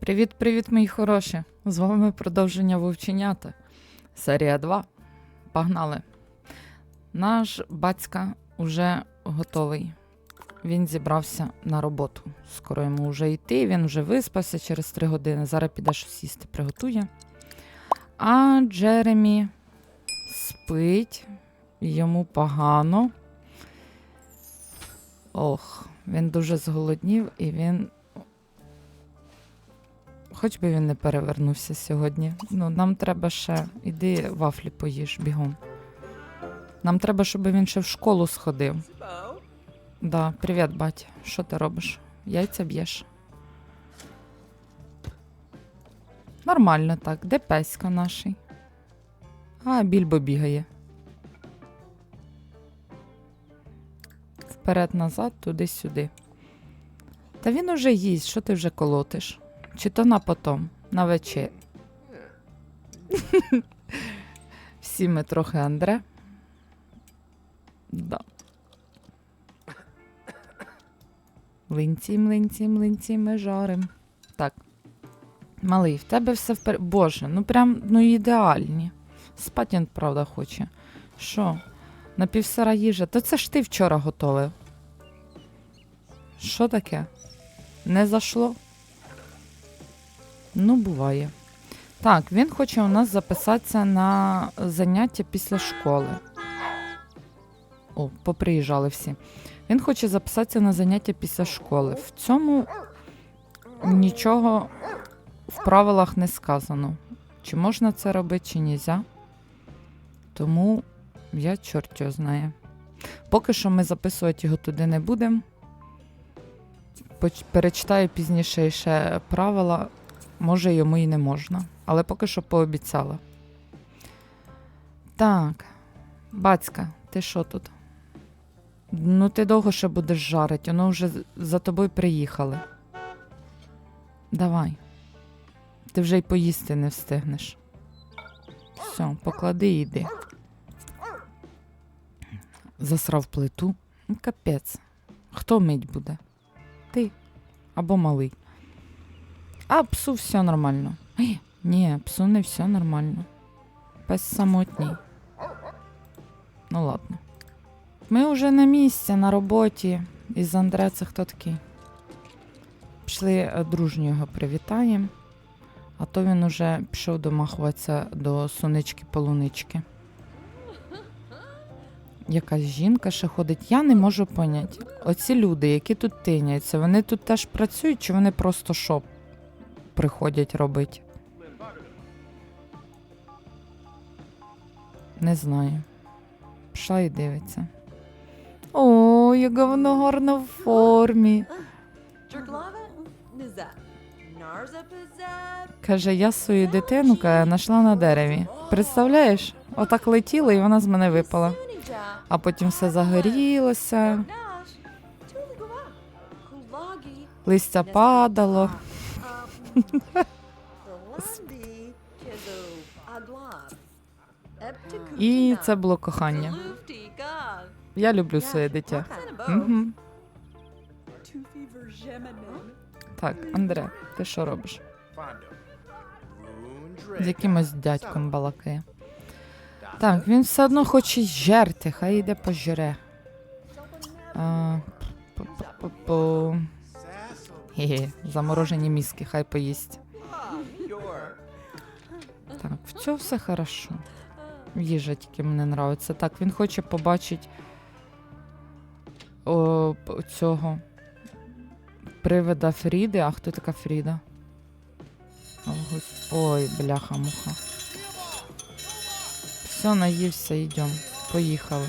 Привіт-привіт, мої хороші! З вами продовження вовченята. Серія 2. Погнали. Наш батька уже готовий. Він зібрався на роботу. Скоро йому вже йти, він вже виспався через 3 години. Зараз піде щось їсти, приготує. А Джеремі спить, йому погано. Ох, він дуже зголоднів і він Хоч би він не перевернувся сьогодні. Ну, нам треба ще. Іди вафлі поїж бігом. Нам треба, щоб він ще в школу сходив. Да, привіт, батя. Що ти робиш? Яйця б'єш. Нормально так. Де песька наший? А, більбо бігає. Вперед-назад, туди-сюди. Та він уже їсть, що ти вже колотиш? Чи то на потом, на вечір. Всі ми трохи Андре. Да. Млинці, млинці, млинці ми жарим. Так. Малий, в тебе все впер... Боже, ну прям ну ідеальні. Спать він, правда, хоче. Що? Напівсира їжа. То це ж ти вчора готовив. Що таке? Не зашло? Ну, буває. Так, він хоче у нас записатися на заняття після школи. О, поприїжджали всі. Він хоче записатися на заняття після школи. В цьому нічого в правилах не сказано. Чи можна це робити, чи нельзя. Тому я чорт його знає. Поки що ми записувати його туди не будемо. Перечитаю пізніше ще правила Може, йому і не можна, але поки що пообіцяла. Так, бацька, ти що тут? Ну, ти довго ще будеш жарити, воно вже за тобою приїхали. Давай. Ти вже й поїсти не встигнеш. Все, поклади і йди. Засрав плиту. Ну, Капець. Хто мить буде? Ти або малий. А псу все нормально. Ей, ні, псу не все нормально. Пес самотній. Ну ладно. Ми вже на місці, на роботі. Із Андре це хто такий? Пішли е, дружньо його привітаємо. А то він уже пішов домахуватися до сунички полунички. Якась жінка ще ходить. Я не можу поняти. Оці люди, які тут тиняються, вони тут теж працюють, чи вони просто що приходять робити? Не знаю. Пішла і дивиться. О, яка вона гарна в формі. Каже, я свою дитину каже, знайшла на дереві. Представляєш? Отак летіла і вона з мене випала. А потім все загорілося, листя падало. І це було кохання. Я люблю своє дитя. Угу. Так, Андре, ти що робиш? З якимось дядьком балакає. Так, він все одно хоче жерти, хай йде пожре. А. Ге-ге, заморожені мізки, хай поїсть. Так, в цьому все хорошо. Їжа тільки мені нравиться. Так, він хоче побачити о, цього привида Фріди. А хто така Фріда? Ой, бляха-муха. Все, наївся, йдем. Поїхали.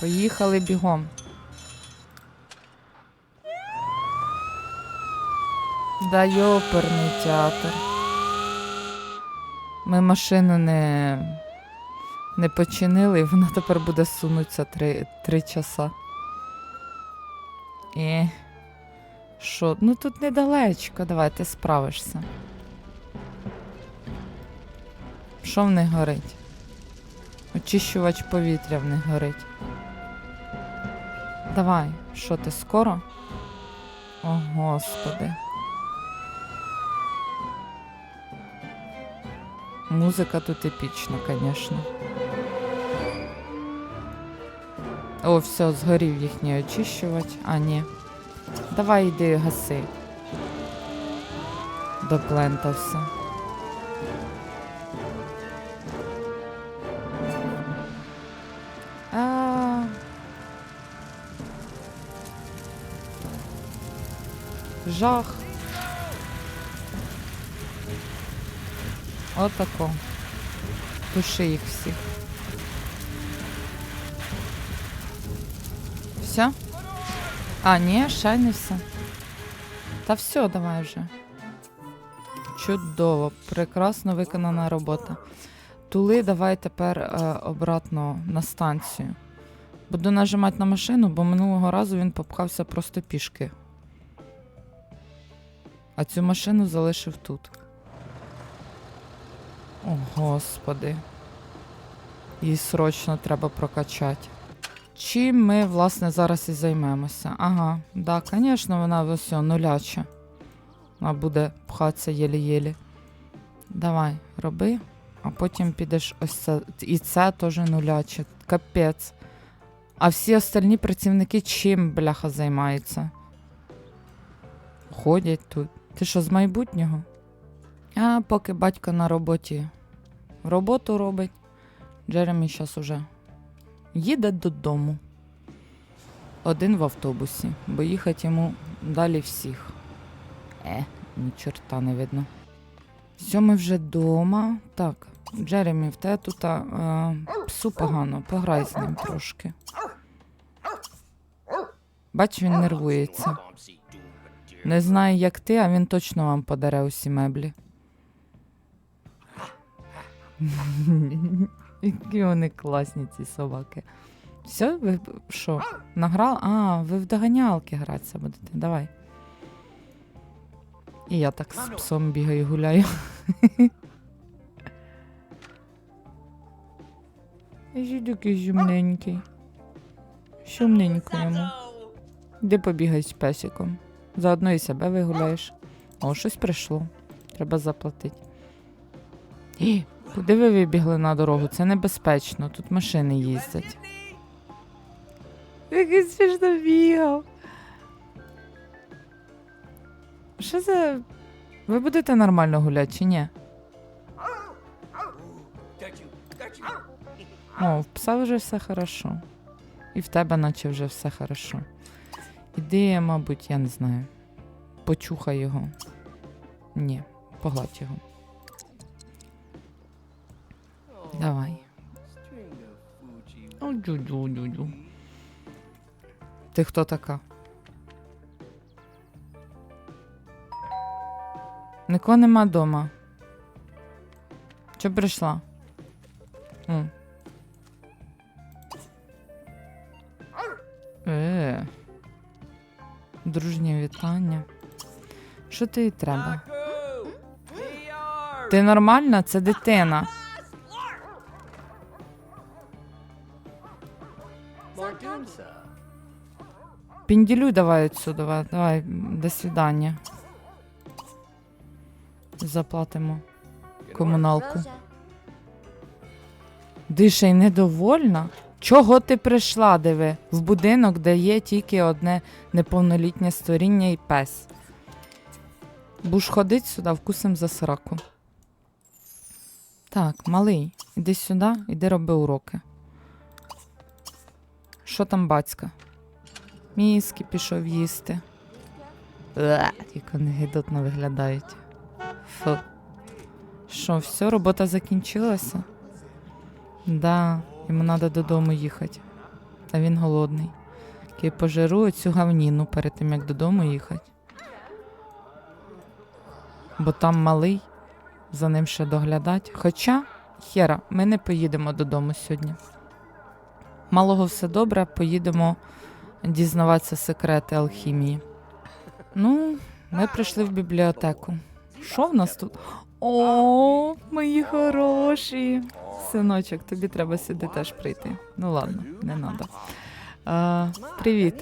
Поїхали бігом. Да йоперний театр. Ми машину не, не починили, і вона тепер буде сунутися три, три часа. І що? Ну тут недалечко, давай, ти справишся. Що в них горить? Очищувач повітря в них горить. Давай, що ти скоро? О, господи. Музика тут епічна, звісно. О, все, згорів їхній очищувач. А, ні. Давай йди гаси. Доплентався. Жах. Отако. Туши їх всіх. Все? А, ні, ще не все. Та все, давай вже. Чудово, прекрасно виконана робота. Тули давай тепер е, обратно на станцію. Буду нажимати на машину, бо минулого разу він попхався просто пішки. А цю машину залишив тут. О, господи. Її срочно треба прокачати. Чим ми, власне, зараз і займемося? Ага, да, звісно, вона ось нуляча. Вона буде пхатися єлі-єлі. Давай, роби, а потім підеш ось це. І це теж нуляче. Капець. А всі остальні працівники чим, бляха, займаються? Ходять тут. Ти що, з майбутнього? А поки батько на роботі роботу робить, Джеремі зараз уже їде додому. Один в автобусі, бо їхати йому далі всіх. Е, ні чорта не видно. Все, ми вже вдома. Так, Джеремі, в тебе тут е, псу погано, пограй з ним трошки. Бач, він нервується. Не знаю, як ти, а він точно вам подаре усі меблі. Які вони класні, ці собаки. Все, ви що, награли? А, ви в доганялки гратися будете. Давай. І я так з псом бігаю, гуляю. Жідюки жумненький. Шумненько йому. Де побігай з песиком? Заодно і себе вигуляєш. О, щось прийшло. Треба заплатити. І, куди ви вибігли на дорогу? Це небезпечно, тут машини їздять. Який смішно бігав. Що за. Ви будете нормально гуляти чи ні? О, в пса вже все хорошо. І в тебе наче вже все хорошо. Іди, мабуть, я не знаю. Почухай його. Ні, погладь його. Давай. О, дю-дю-дю-дю. Ти хто така? Нікого нема дома. Чо прийшла? Що тобі треба? Ти нормальна? Це дитина. Пінділюй давай отсюди. Давай, давай, до свидання. Заплатимо комуналку. Дише й недовольна? Чого ти прийшла, диви? В будинок, де є тільки одне неповнолітнє створіння і пес. Будеш ходить сюди, вкусим за сраку. Так, малий, іди сюди, іди роби уроки. Що там батька? Міски пішов їсти. Як вони гидотно виглядають. Фу. Що, все, робота закінчилася? Да, йому треба додому їхати. А він голодний. Я пожиру цю гавніну перед тим, як додому їхати. Бо там малий, за ним ще доглядать. Хоча, хера, ми не поїдемо додому сьогодні. Малого все добре, поїдемо дізнаватися секрети алхімії. Ну, ми прийшли в бібліотеку. Що в нас тут? О, мої хороші. Синочок, тобі треба сюди теж прийти. Ну ладно, не треба. А, привіт.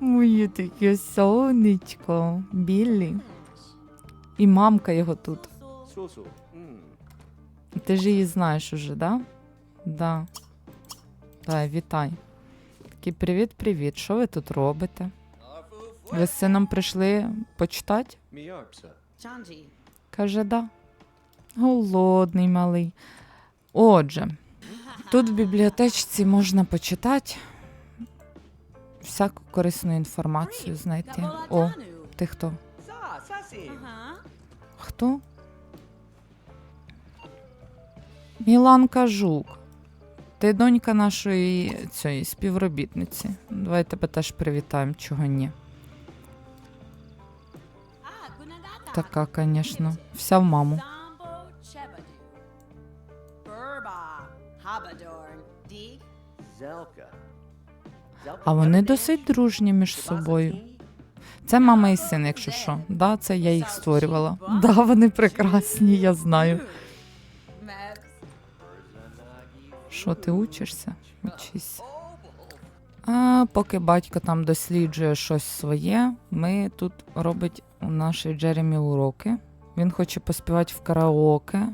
Моє таке сонечко, Біллі. І мамка його тут. Сусу. Ти ж її знаєш уже, да? Да. Давай, вітай. Такий привіт-привіт. Що ви тут робите? Ви з сином прийшли почитати? Каже, да. Голодний малий. Отже, тут в бібліотечці можна почитати всяку корисну інформацію знайти. О, ти хто? Uh-huh. Хто? Міланка Жук. Ти донька нашої цієї співробітниці. Давай тебе теж привітаємо, чого ні. Така, звісно, вся в маму. А вони досить дружні між собою. Це мама і син, якщо що. Да, це я їх створювала. Да, вони прекрасні, я знаю. Що ти учишся? Учись. А поки батько там досліджує щось своє, ми тут робить у нашій Джеремі уроки. Він хоче поспівати в караоке.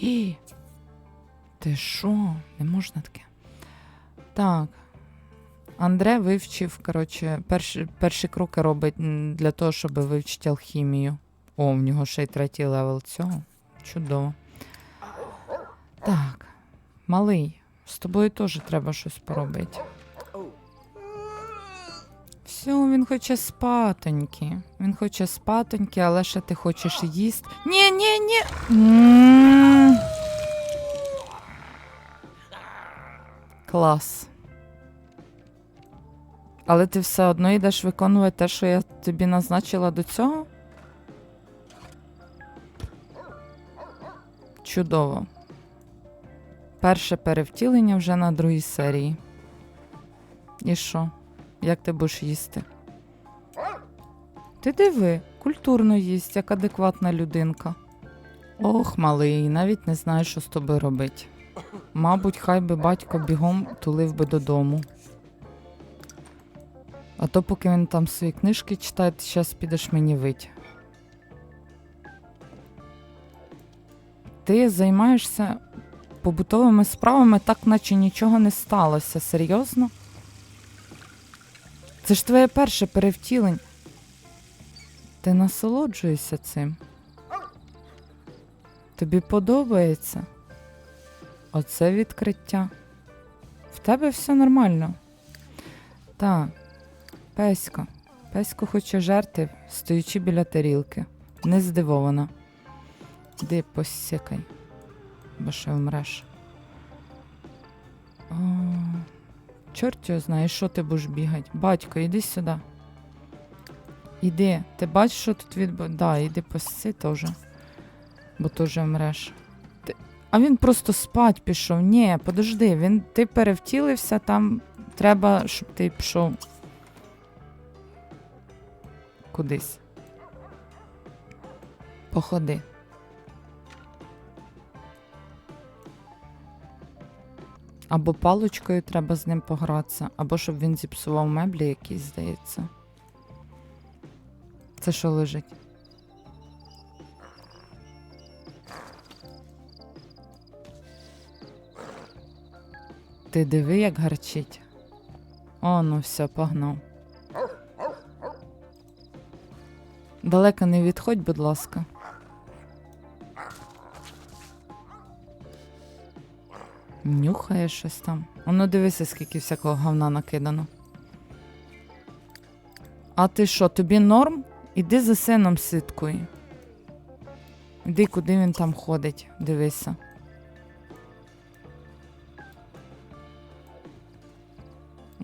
І. Ти що? Не можна таке. Так. Андре вивчив, коротше, перші, перші кроки робить для того, щоб вивчити алхімію. О, в нього ще й третій левел цього. Чудово. Так. Малий, з тобою теж треба щось поробити. Все, він хоче спатоньки. Він хоче спатоньки, але ще ти хочеш їсти. Ні, ні, ні. Клас. Але ти все одно йдеш виконувати те, що я тобі назначила до цього? Чудово. Перше перевтілення вже на другій серії. І що? Як ти будеш їсти? Ти диви, культурно їсть, як адекватна людинка. Ох, малий, навіть не знаю, що з тобою робить. Мабуть, хай би батько бігом тулив би додому. А то, поки він там свої книжки читає, ти зараз підеш мені вить. Ти займаєшся побутовими справами, так наче нічого не сталося. Серйозно? Це ж твоє перше перевтілення. Ти насолоджуєшся цим. Тобі подобається? Оце відкриття. В тебе все нормально. Так, Песько. Песько хоче жерти, стоячи біля тарілки. Не здивована. Іди посікай, бо ще вмреш. О, чорт його знає, що ти будеш бігати. Батько, іди сюди. Іди, ти бачиш, що тут відбувається? Да, іди посси теж. Бо теж вмреш. Ти... А він просто спать пішов. Ні, подожди, він ти перевтілився, там треба, щоб ти пішов кудись. Походи. Або паличкою треба з ним погратися, або щоб він зіпсував меблі якісь, здається. Це що лежить? Ти диви, як гарчить. О, ну все, погнав. Далеко не відходь, будь ласка. Нюхає щось там. Оно дивися, скільки всякого говна накидано. А ти що, тобі норм? Іди за сином слідкуй. Іди, куди він там ходить, дивися.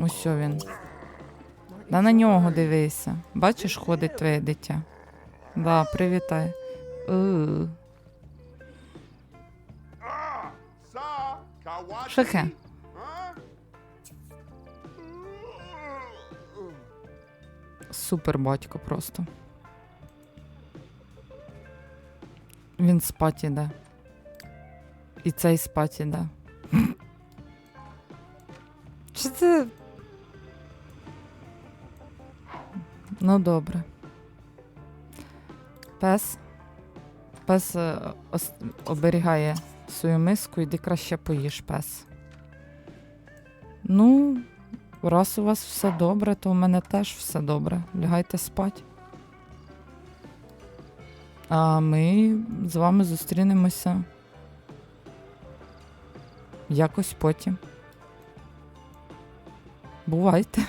Ось він. Да на нього дивися. Бачиш, ходить твоє дитя. Да, привітай. Е. Що? Супер батько просто. Він спать іде. І цей спать іде. Чи це. Ну, добре. Пес. Пес е, оберігає свою миску, іди краще поїж пес. Ну, раз у вас все добре, то у мене теж все добре. Лягайте спать. А ми з вами зустрінемося якось потім. Бувайте.